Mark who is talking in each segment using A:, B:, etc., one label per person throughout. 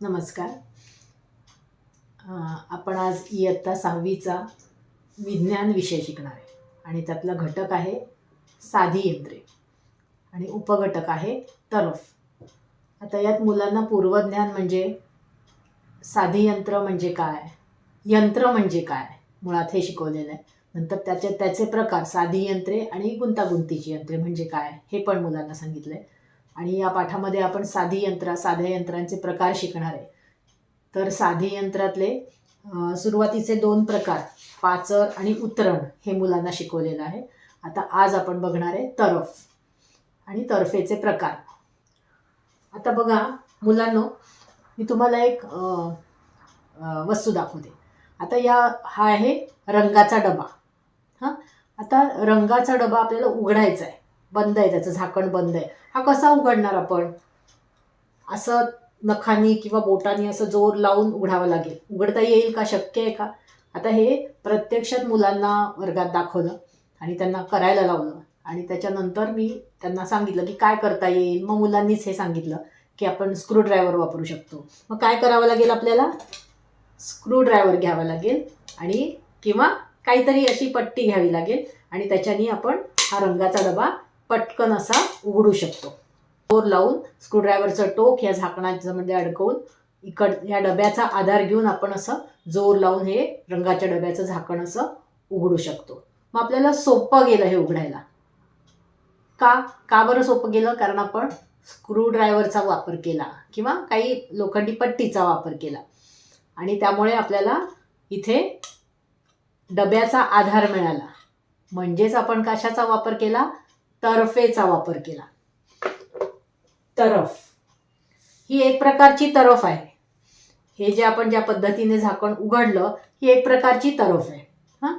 A: नमस्कार. आपण आज इयत्ता सहावीचा विज्ञान विषय शिकणार आहे आणि त्यातला घटक आहे साधी यंत्रे आणि उपघटक आहे तरफ. आता यात मुलांना पूर्वज्ञान म्हणजे साधी यंत्र म्हणजे काय? यंत्र म्हणजे काय? मुळात हे शिकवलेलं आहे. नंतर त्याचे त्याचे प्रकार साधी यंत्रे आणि गुंतागुंतीची यंत्रे म्हणजे काय? हे पण मुलांना सांगितलं आहे आणि या पाठामध्ये आपण साधी यंत्र साध्या यंत्रांचे प्रकार शिकणार आहे. तर साधी यंत्रातले सुरुवातीचे दोन प्रकार पाचर आणि उतरण हे मुलांना शिकवलेलं आहे. आता आज आपण बघणार आहे तरफ आणि तर्फेचे प्रकार. आता बघा मुलांनो मी तुम्हाला एक वस्तू दाखवते. आता या हा आहे रंगाचा डबा. हां? आता रंगाचा डबा आपल्याला उघडायचा आहे. बंद आहे त्याचं झाकण बंद आहे. हा कसा उघडणार आपण? असं नखानी किंवा बोटानी असं जोर लावून उघडावं लागेल. उघडता येईल का? शक्य आहे का? आता हे प्रत्यक्षात मुलांना वर्गात दाखवलं आणि त्यांना करायला लावलं. आणि त्याच्यानंतर मी त्यांना सांगितलं की काय करता येईल? मग मुलांनीच हे सांगितलं की आपण स्क्रूड्रायव्हर वापरू शकतो. मग काय करावं लागेल आपल्याला? स्क्रूड्रायव्हर घ्यावा लागेल आणि किंवा काहीतरी अशी पट्टी घ्यावी लागेल आणि त्याच्यानी आपण हा रंगाचा डबा पटकन असा उघडू शकतो. जोर लावून स्क्रूड्रायव्हरचं टोक या झाकणाच्यामध्ये अडकवून इकड या डब्याचा आधार घेऊन आपण असं जोर लावून हे रंगाच्या डब्याचं झाकण असं उघडू शकतो. मग आपल्याला सोपं गेलं हे उघडायला. का? का बरं सोपं गेलं? कारण आपण स्क्रूड्रायव्हरचा वापर केला किंवा काही लोखंडी पट्टीचा वापर केला. आणि त्यामुळे आपल्याला इथे डब्याचा आधार मिळाला. म्हणजेच आपण कशाचा वापर केला? तरफेचा वापर केला. तरफ. ही एक प्रकारची तरफ आहे. हे जे आपण ज्या पद्धतीने झाकण उघडलं ही एक प्रकारची तरफ आहे. हां?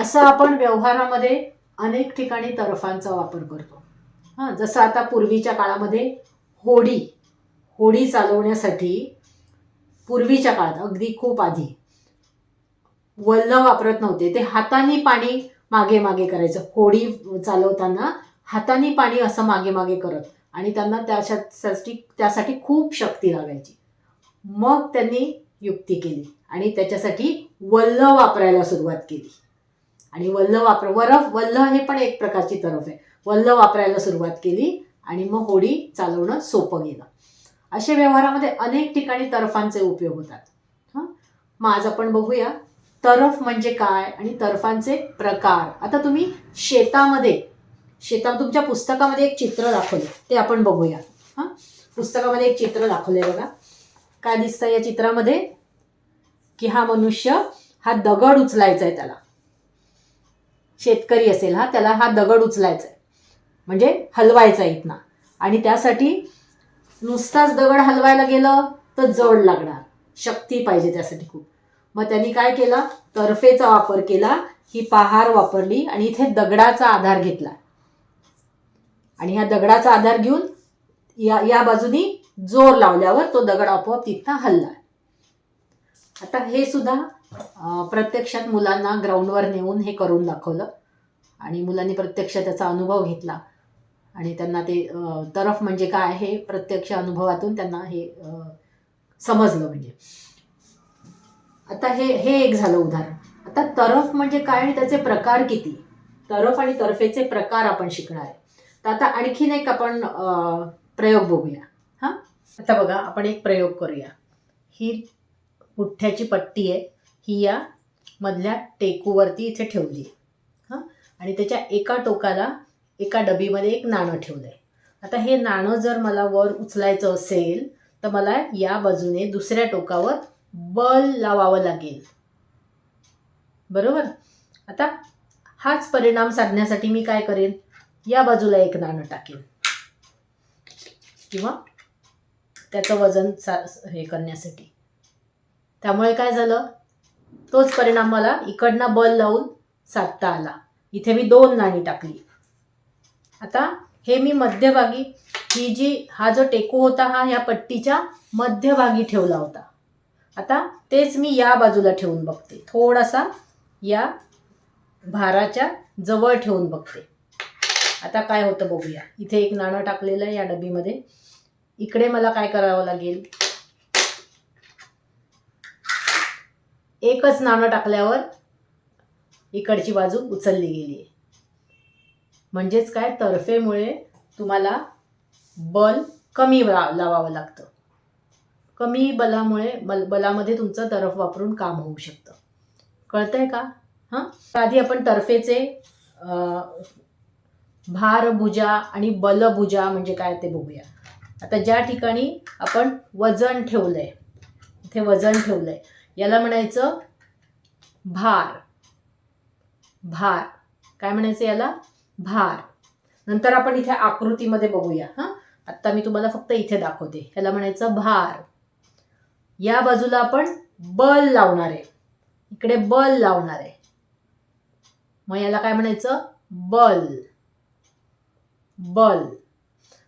A: असं आपण व्यवहारामध्ये अनेक ठिकाणी तरफांचा वापर करतो. हां? जसं आता पूर्वीच्या काळामध्ये होडी होडी चालवण्यासाठी पूर्वीच्या काळात अगदी खूप आधी वल्ल वापरत नव्हते. ते हाताने पाणी मागे मागे करायचं. होडी चालवताना हाताने पाणी असं मागे मागे करत. आणि त्यांना त्यासाठी त्यासाठी खूप शक्ती लागायची. मग त्यांनी युक्ती केली. आणि त्याच्यासाठी वल्ल वापरायला सुरुवात केली. आणि वल्ल वापर वरफ वल्ल हे पण एक प्रकारची तरफ आहे. वल्ल वापरायला सुरुवात केली आणि मग होडी चालवणं सोपं गेलं. अशा व्यवहारामध्ये अनेक ठिकाणी तरफांचे उपयोग होतात. हां? मग आज आपण बघूया. तरफ म्हणजे काय आणि तरफांचे प्रकार. आता तुम्ही शेतामध्ये शेता तुमच्या पुस्तकामध्ये एक चित्र दाखवलं. ते आपण बघूया. हां? पुस्तकामध्ये एक चित्र दाखवले बघा. काय दिसतं या चित्रामध्ये? की हा मनुष्य हा दगड उचलायचा आहे त्याला. शेतकरी असेल हा त्याला हा दगड उचलायचा आहे म्हणजे हलवायचा इथना. आणि त्यासाठी नुसताच दगड हलवायला गेलं तर जड लागणार. शक्ती पाहिजे त्यासाठी खूप. मग त्यांनी काय केलं? तर्फेचा वापर केला ही पहार वापरली आणि इथे दगडाचा आधार घेतला. आणि ह्या दगडाचा आधार घेऊन या या बाजूनी जोर लावल्यावर तो दगड आपोआप तिथं हल्ला आता हे सुद्धा प्रत्यक्षात मुलांना ग्राउंडवर नेऊन हे करून दाखवलं आणि मुलांनी प्रत्यक्ष त्याचा अनुभव घेतला. आणि त्यांना ते तरफ म्हणजे काय हे प्रत्यक्ष अनुभवातून त्यांना हे समजलं म्हणजे. आता हे हे एक झालं उदाहरण. आता तरफ म्हणजे काय आणि त्याचे प्रकार किती? तरफ आणि तर्फेचे प्रकार आपण शिकणार आहे. तर आता आणखीन एक आपण प्रयोग बघूया. हां? आता बघा आपण एक प्रयोग करूया. ही पुठ्ठ्याची पट्टी आहे. ही या मधल्या टेकूवरती इथे ठेवली हां? आणि त्याच्या एका टोकाला एका डबीमध्ये एक नाणं ठेवलं आहे आता हे नाणं जर मला वर उचलायचं असेल तर मला या बाजूने दुसऱ्या टोकावर बल लावावं लागेल. बरोबर? आता हाच परिणाम साधण्यासाठी मी काय करेन? या बाजूला एक नाणं टाकेन. किंवा त्याचं वजन सा हे करण्यासाठी. त्यामुळे काय झालं? तोच परिणाम मला इकडनं बल लावून साधता आला. इथे मी दोन नाणी टाकली. आता हे मी मध्यभागी ही जी हा जो टेकू होता हा या पट्टीच्या मध्यभागी ठेवला होता. आता तेच मी या बाजूला ठेवून बघते. थोडासा या भाराच्या जवळ ठेवून बघते. आता काय होतं बघूया. इथे एक नाणं टाकलेलं आहे या डबीमध्ये इकडे मला काय करावं लागेल? एकच नाणं टाकल्यावर इकडची बाजू उचलली गेली आहे. म्हणजेच काय? तर्फेमुळे तुम्हाला बल कमी लावावं लागतं. कमी बलामुळे बल बलामध्ये तुमचं तरफ वापरून काम होऊ शकतं. कळतंय का? हां? आधी आपण तर्फेचे भारभुजा आणि बलभुजा म्हणजे काय ते बघूया. आता ज्या ठिकाणी आपण वजन ठेवलंय इथे वजन ठेवलंय याला म्हणायचं भार. भार. काय म्हणायचं याला? भार. नंतर आपण इथे आकृतीमध्ये बघूया हां? आत्ता मी तुम्हाला फक्त इथे दाखवते. याला म्हणायचं भार. या बाजूला आपण बल लावणार आहे. इकडे बल लावणार आहे. मग याला काय म्हणायचं? बल. बल.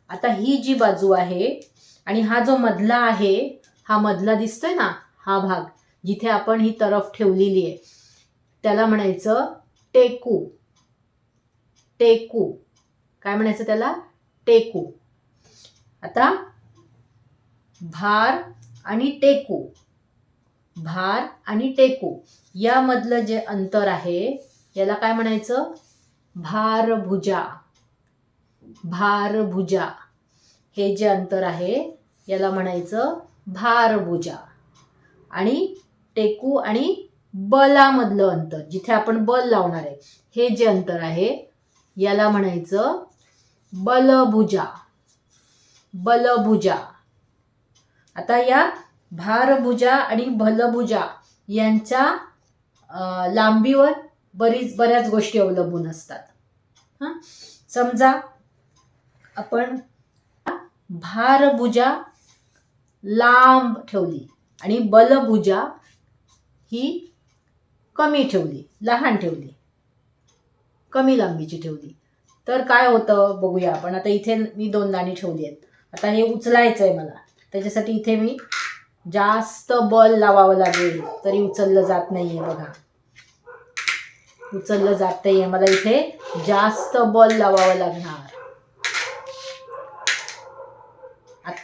A: आता ही जी बाजू आहे आणि हा जो मधला आहे हा मधला दिसतोय ना हा भाग जिथे आपण ही तरफ ठेवलेली आहे त्याला म्हणायचं टेकू. टेकू. काय म्हणायचं त्याला? टेकू. आता भार आणि टेकू. भार आणि टेकू. यामधलं जे अंतर आहे याला काय म्हणायचं? भारभुजा. भारभुजा. हे जे अंतर आहे याला म्हणायचं भारभुजा. आणि टेकू आणि बलामधलं अंतर जिथे आपण बल लावणार आहे हे जे अंतर आहे याला म्हणायचं बलभुजा. बलभुजा. आता या भारभुजा आणि बलभुजा यांच्या लांबीवर बरीच बऱ्याच गोष्टी अवलंबून असतात. हां? समजा आपण भारभुजा लांब ठेवली आणि बलभुजा ही कमी ठेवली लहान ठेवली कमी लांबीची ठेवली. तर काय होतं बघूया आपण. आता इथे मी दोन दाणी ठेवली आहेत. आता हे उचलायचं आहे मला. त्याच्यासाठी इथे मी जास्त बल लावावं लागेल. तरी उचललं जात नाही आहे बघा. उचललं जात नाही आहे मला इथे जास्त बल लावावं लागणार.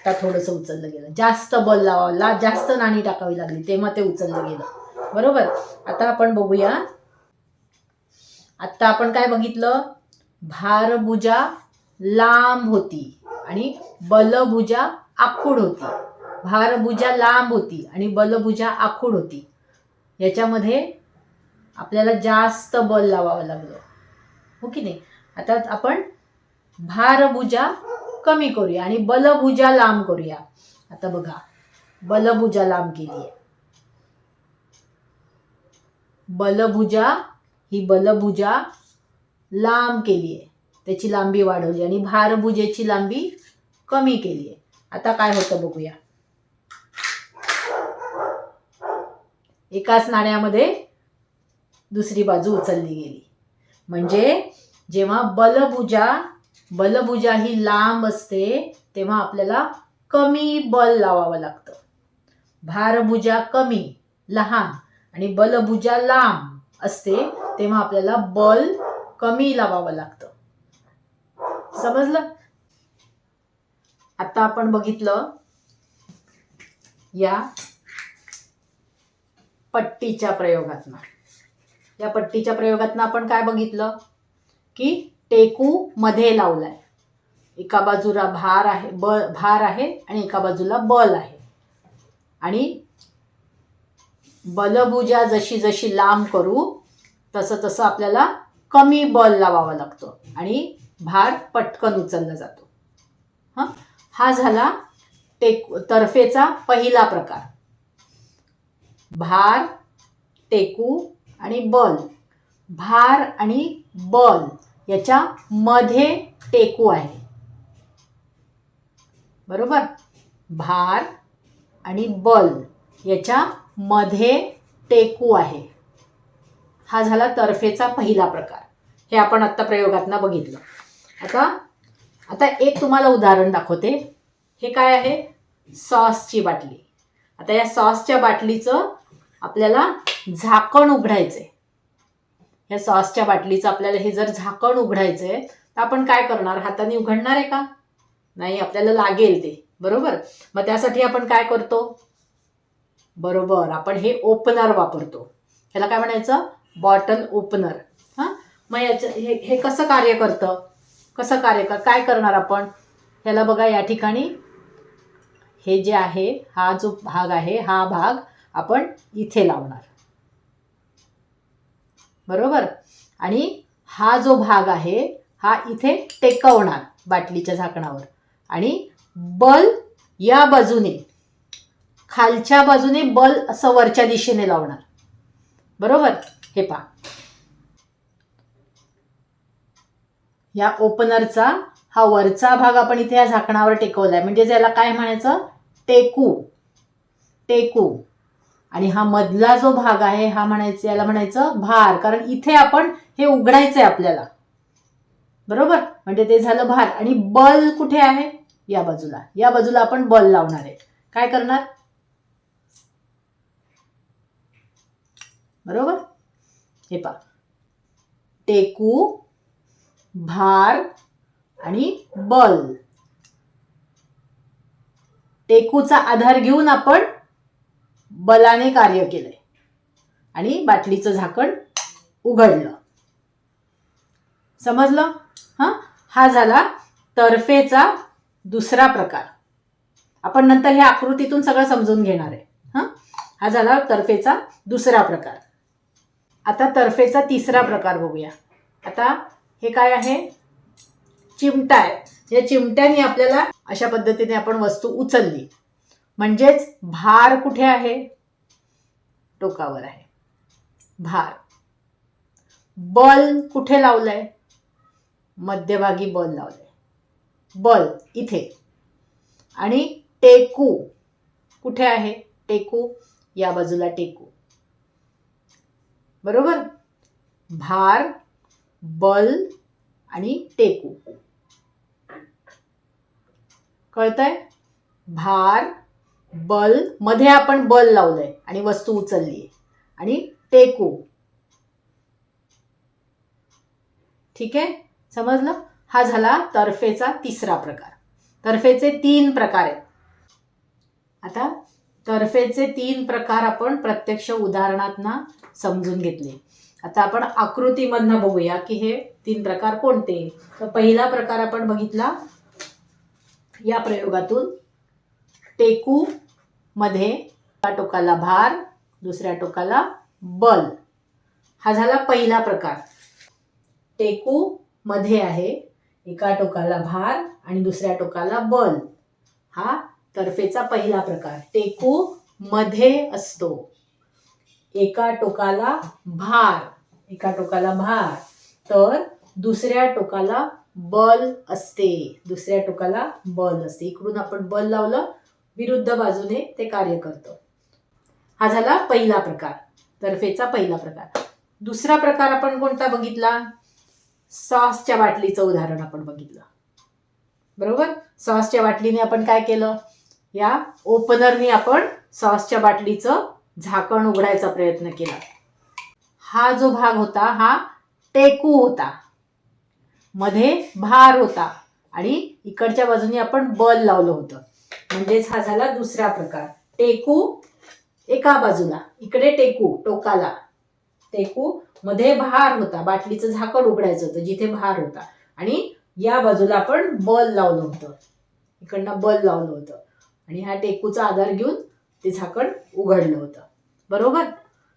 A: आता थोडंसं उचललं गेलं. जास्त बल लावावं जास्त नाणी टाकावी लागली तेव्हा ते उचललं गेलं. बरोबर? आता आपण बघूया. आत्ता आपण काय बघितलं? भारभुजा लांब होती आणि बलभुजा आखूड होती. भारभुजा लांब होती आणि बलभुजा आखूड होती. याच्यामध्ये आपल्याला जास्त बल लावावं लागलं. हो की नाही? आता आपण भारभुजा कमी करूया आणि बलभुजा लांब करूया. आता बघा बलभुजा लांब केली आहे. बलभुजा ही बलभुजा लांब केली आहे. त्याची लांबी वाढवली आणि भारभुजेची लांबी कमी केली आहे. आता काय होतं बघूया. एकाच नाण्यामध्ये दुसरी बाजू उचलली गेली. म्हणजे जेव्हा बलभुजा बलभुजा ही लांब असते तेव्हा आपल्याला कमी बल लावावं लागतं. भारभुजा कमी लहान आणि बलभुजा लांब असते तेव्हा आपल्याला बल कमी लावावं लागतं. समजलं? आता आपण बघितलं या पट्टीच्या प्रयोगातनं. या पट्टीच्या प्रयोगातनं आपण काय बघितलं? की टेकू मध्ये आहे एका बाजूला भार आहे ब भार आहे आणि एका बाजूला बल आहे. आणि बलभुजा जशी जशी लांब करू तसं तसं आपल्याला कमी बल लावावा लागतो आणि भार पटकन उचलला जातो. हां? हा झाला टेक तर्फेचा पहिला प्रकार. भार टेकू आणि बल. भार आणि बल. याच्या मध्ये टेकू आहे. बरोबर? भार आणि बल याच्या मध्ये टेकू आहे. हा झाला तर्फेचा पहिला प्रकार. हे आपण आत्ता प्रयोगातनं बघितलं. आता आता एक तुम्हाला उदाहरण दाखवते. हे काय आहे? सॉसची बाटली. आता या सॉसच्या बाटलीचं आपल्याला झाकण उघडायचं आहे ह्या सॉसच्या बाटलीचं आपल्याला हे जर झाकण उघडायचं आहे तर आपण काय करणार? हाताने उघडणार आहे का? नाही आपल्याला लागेल ते. बरोबर? मग त्यासाठी आपण काय करतो? बरोबर. आपण हे ओपनर वापरतो. ह्याला काय म्हणायचं? Bottle opener. हां? मग याचं हे हे कसं कार्य करतं? कसं कार्य कर काय करणार आपण? ह्याला बघा या ठिकाणी हे जे आहे हा जो भाग आहे हा भाग आपण इथे लावणार. बरोबर? आणि हा जो भाग आहे हा इथे टेकवणार बाटलीच्या झाकणावर. आणि बल या बाजूने खालच्या बाजूने बल असं वरच्या दिशेने लावणार. बरोबर? हे पहा. या ओपनरचा हा वरचा भाग आपण इथे या झाकणावर टेकवलाय. म्हणजे ज्याला काय म्हणायचं? टेकू. टेकू. आणि हा मधला जो भाग आहे हा म्हणायचं याला म्हणायचं भार. कारण इथे आपण हे उघडायचं आहे आपल्याला. बरोबर? म्हणजे ते झालं भार. आणि बल कुठे आहे? या बाजूला. या बाजूला आपण बल लावणार आहे. काय करणार? बरोबर? हे पा टेकू भार आणि बल. टेकूचा आधार घेऊन आपण बलाने कार्य केलंय. आणि बाटलीचं झाकण उघडलं. समजलं? हां? हा झाला तर्फेचा दुसरा प्रकार. आपण नंतर ह्या आकृतीतून सगळं समजून घेणार आहे. हां? हा झाला तर्फेचा दुसरा प्रकार. आता तर्फेचा तिसरा प्रकार बघूया. आता हे काय आहे? चिमटा आहे. या चिमट्याने आपल्याला अशा पद्धतीने आपण वस्तू उचलली. म्हणजेच भार कुठे आहे? टोकावर आहे. भार. बल कुठे लावलंय? मध्यभागी बल लावलंय. बल इथे. आणि टेकू कुठे आहे? टेकू या बाजूला टेकू. बरोबर? भार बल आणि टेकू. कळतंय? भार बलमध्ये आपण बल लावलंय आणि वस्तू उचलली आणि टेकू. ठीक? आहे समजलं? हा झाला तर्फेचा तिसरा प्रकार. तर्फेचे तीन प्रकार आहेत. आता तर्फेचे तीन प्रकार आपण प्रत्यक्ष उदाहरणातना समजून घेतले. आता आपण आकृतीमधनं बघूया की हे तीन प्रकार कोणते? तर पहिला प्रकार आपण बघितला या प्रयोगातून. टेकू मध्ये एका टोकाला भार दुसऱ्या टोकाला बल. हा झाला पहिला प्रकार. टेकू मध्ये आहे एका टोकाला भार आणि दुसऱ्या टोकाला बल. हा तर्फेचा पहिला प्रकार. टेकू मध्ये असतो. एका टोकाला भार. एका टोकाला भार. तर दुसऱ्या टोकाला बल असते. दुसऱ्या टोकाला बल असते. इकडून आपण बल लावलं विरुद्ध बाजूने ते कार्य करतं. हा झाला पहिला प्रकार. तर्फेचा पहिला प्रकार. दुसरा प्रकार आपण कोणता बघितला? सॉसच्या बाटलीचं उदाहरण आपण बघितलं. बरोबर? सॉसच्या बाटलीने आपण काय केलं? या ओपनरने आपण सॉसच्या बाटलीचं झाकण उघडायचा प्रयत्न केला. हा जो भाग होता हा टेकू होता. मध्ये भार होता. आणि इकडच्या बाजूने आपण बल लावलं होतं. म्हणजेच हा झाला दुसरा प्रकार. टेकू एका बाजूला इकडे टेकू टोकाला. टेकू मध्ये भार होता बाटलीचं झाकण उघडायचं होतं जिथे भार होता. आणि या बाजूला आपण बल लावलं होतं. इकडनं बल लावलं होतं. आणि ह्या टेकूचा आधार घेऊन ते झाकण उघडलं होतं. बरोबर?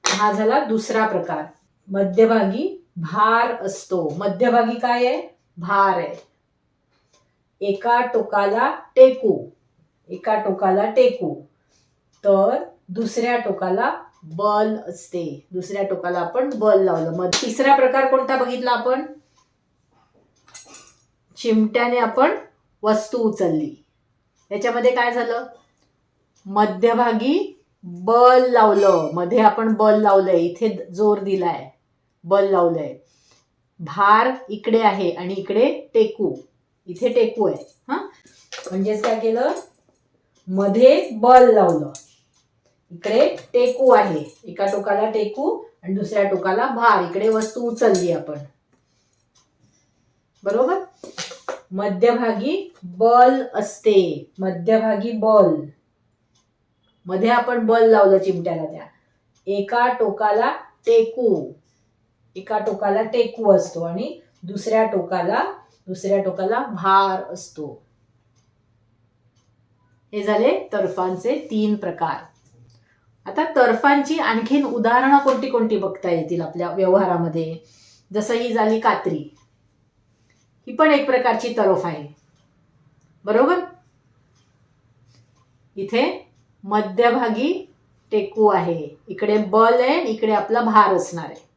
A: हा झाला दुसरा प्रकार. मध्यभागी भार असतो. मध्यभागी काय आहे? भार आहे. एका टोकाला टेकू. एका टोकाला टेकू. तर दुसऱ्या टोकाला बल असते. दुसऱ्या टोकाला आपण बल लावलं. मग तिसरा प्रकार कोणता बघितला आपण? चिमट्याने आपण वस्तू उचलली. याच्यामध्ये काय झालं? मध्यभागी बल लावलं. मध्ये आपण बल लावलंय. इथे जोर दिलाय. बल लावलंय. भार इकडे आहे आणि इकडे टेकू. इथे टेकू आहे. हा? म्हणजेच काय केलं? मध्ये बल लावलं. इकडे टेकू आहे. एका टोकाला टेकू आणि दुसऱ्या टोकाला भार. इकडे वस्तू उचलली आपण. बरोबर? मध्यभागी बल असते. मध्यभागी बल. मध्ये आपण बल लावलं चिमट्याला त्या. एका टोकाला टेकू. एका टोकाला टेकू असतो आणि दुसऱ्या टोकाला दुसऱ्या टोकाला भार असतो. हे झाले तर्फांचे तीन प्रकार. आता तर्फांची आणखीन उदाहरणं कोणती कोणती बघता येतील आपल्या व्यवहारामध्ये? जसं ही झाली कात्री. ही पण एक प्रकारची तरफ आहे. बरोबर? इथे मध्यभागी टेकू आहे. इकडे बल आहे इकडे आपला भार असणार आहे.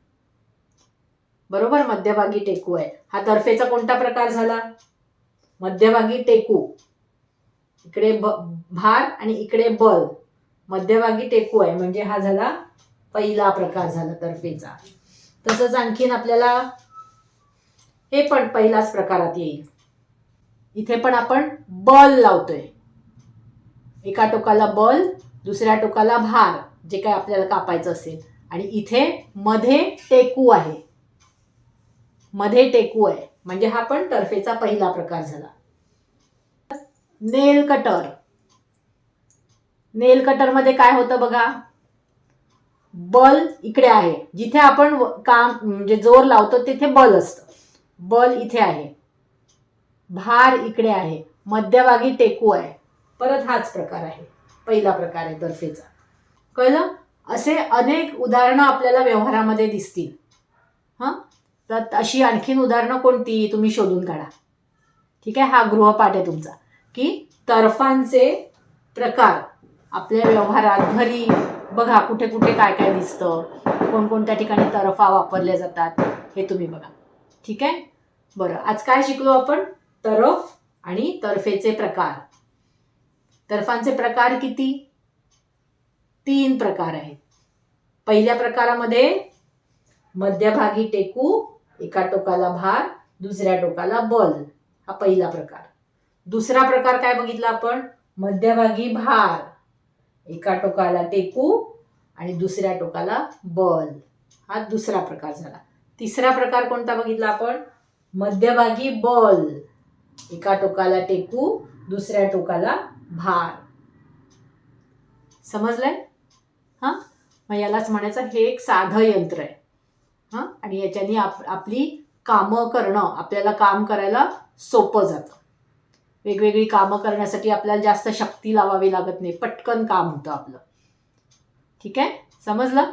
A: बरोबर? मध्यभागी टेकू आहे. हा तर्फेचा कोणता प्रकार झाला? मध्यभागी टेकू. इकडे ब भार आणि इकडे बल. मध्यभागी टेकू आहे म्हणजे हा झाला पहिला प्रकार झाला तर्फेचा. तसंच आणखीन आपल्याला हे पण पहिलाच प्रकारात येईल. इथे पण आपण बल लावतोय. एका टोकाला बल दुसऱ्या टोकाला भार जे काय आपल्याला कापायचं असेल. आणि इथे मध्ये टेकू आहे. मध्ये टेकू आहे. म्हणजे हा पण टर्फेचा पहिला प्रकार झाला. नेल कटर. नेल कटरमध्ये काय होतं बघा? बल इकडे आहे. जिथे आपण काम म्हणजे जोर लावतो तिथे बल असतं. बल इथे आहे. भार इकडे आहे. मध्यभागी टेकू आहे. परत हाच प्रकार आहे. पहिला प्रकार आहे बर्फेचा. कळलं? असे अनेक उदाहरणं आपल्याला व्यवहारामध्ये दिसतील. हां? तर अशी आणखीन उदाहरणं कोणती? तुम्ही शोधून काढा. ठीक आहे? हा गृहपाठ आहे तुमचा. की तर्फांचे प्रकार. आपल्या व्यवहारात घरी बघा कुठे कुठे काय काय दिसतं कोणकोणत्या ठिकाणी तरफा वापरल्या जातात हे तुम्ही बघा. ठीक आहे? बरं आज काय शिकलो आपण? तरफ आणि तर्फेचे प्रकार. तर्फांचे प्रकार किती? तीन प्रकार आहेत. पहिल्या प्रकारामध्ये मध्यभागी टेकू एका टोकाला भार दुसऱ्या टोकाला बल. हा पहिला प्रकार. दुसरा प्रकार काय बघितला आपण? मध्यभागी भार. एका टोकाला टेकू आणि दुसऱ्या टोकाला बल. हा दुसरा प्रकार झाला. तिसरा प्रकार कोणता बघितला आपण? मध्यभागी बल. एका टोकाला टेकू दुसऱ्या टोकाला भार. समजलंय? हां? मग यालाच म्हणायचं हे एक साधं यंत्र आहे. हां? आणि याच्याने आप आपली कामं करणं आपल्याला काम करायला सोपं जातं. वेगवेगळी कामं करण्यासाठी आपल्याला जास्त शक्ती लावावी लागत नाही. पटकन काम होतं आपलं. ठीक आहे? समजलं?